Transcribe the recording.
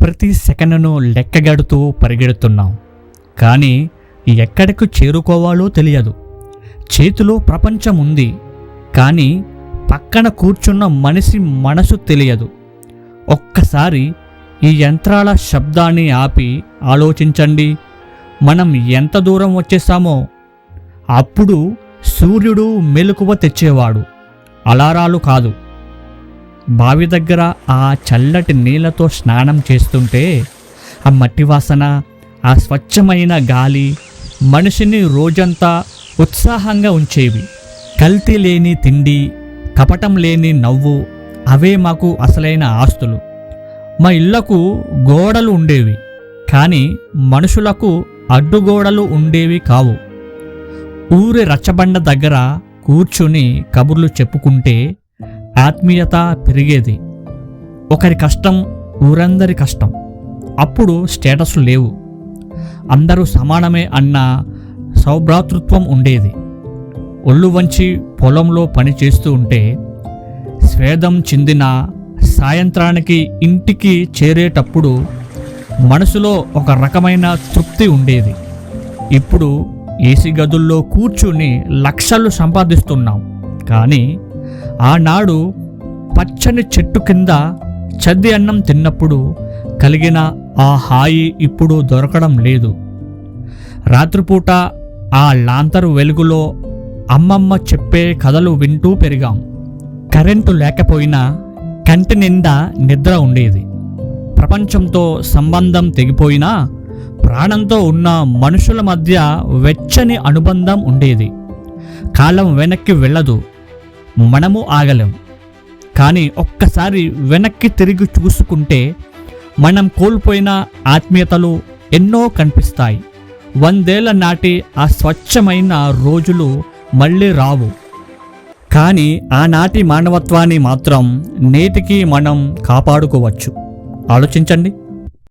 ప్రతి సెకనును లెక్కగడుతూ పరిగెడుతున్నాం. కానీ ఎక్కడికి చేరుకోవాలో తెలియదు. చేతిలో ప్రపంచం ఉంది. కానీ పక్కన కూర్చున్న మనిషి మనసు తెలియదు. ఒక్కసారి ఈ యంత్రాల శబ్దాన్ని ఆపి ఆలోచించండి. మనం ఎంత దూరం వచ్చేసామో. అప్పుడు సూర్యుడు మెలకువ తెచ్చేవాడు. అలారాలు కాదు. బావి దగ్గర ఆ చల్లటి నీళ్ళతో స్నానం చేస్తుంటే ఆ మట్టి వాసన ఆ స్వచ్ఛమైన గాలి మనిషిని రోజంతా ఉత్సాహంగా ఉంచేవి. కల్తీ లేని తిండి కపటం లేని నవ్వు అవే మాకు అసలైన ఆస్తులు. మా ఇళ్ళకు గోడలు ఉండేవి కానీ మనుషులకు అడ్డుగోడలు ఉండేవి కావు. ఊరి రచ్చబండ దగ్గర కూర్చుని కబుర్లు చెప్పుకుంటే ఆత్మీయత పెరిగేది. ఒకరి కష్టం ఊరందరి కష్టం. అప్పుడు స్టేటస్లు లేవు. అందరూ సమానమే అన్న సౌభ్రాతృత్వం ఉండేది. ఒళ్ళు వంచి పొలంలో పని చేస్తూ ఉంటే స్వేదం చెందిన సాయంత్రానికి ఇంటికి చేరేటప్పుడు మనసులో ఒక రకమైన తృప్తి ఉండేది. ఇప్పుడు ఏసీ గదుల్లో కూర్చుని లక్షలు సంపాదిస్తున్నాం. కానీ ఆనాడు పచ్చని చెట్టు కింద చద్ది అన్నం తిన్నప్పుడు కలిగిన ఆ హాయి ఇప్పుడు దొరకడం లేదు. రాత్రిపూట ఆ లాంతరు వెలుగులో అమ్మమ్మ చెప్పే కథలు వింటూ పెరిగాం. కరెంటు లేకపోయినా కంటి నిండా నిద్ర ఉండేది. ప్రపంచంతో సంబంధం తెగిపోయినా ప్రాణంతో ఉన్న మనుషుల మధ్య వెచ్చని అనుబంధం ఉండేది. కాలం వెనక్కి వెళ్ళదు. మనము ఆగలేం. కానీ ఒక్కసారి వెనక్కి తిరిగి చూసుకుంటే మనం కోల్పోయిన ఆత్మీయతలు ఎన్నో కనిపిస్తాయి. వందేళ్ళ నాటి ఆ స్వచ్ఛమైన రోజులు మళ్ళీ రావు. కానీ ఆనాటి మానవత్వాన్ని మాత్రం నేటికి మనం కాపాడుకోవచ్చు. ఆలోచించండి.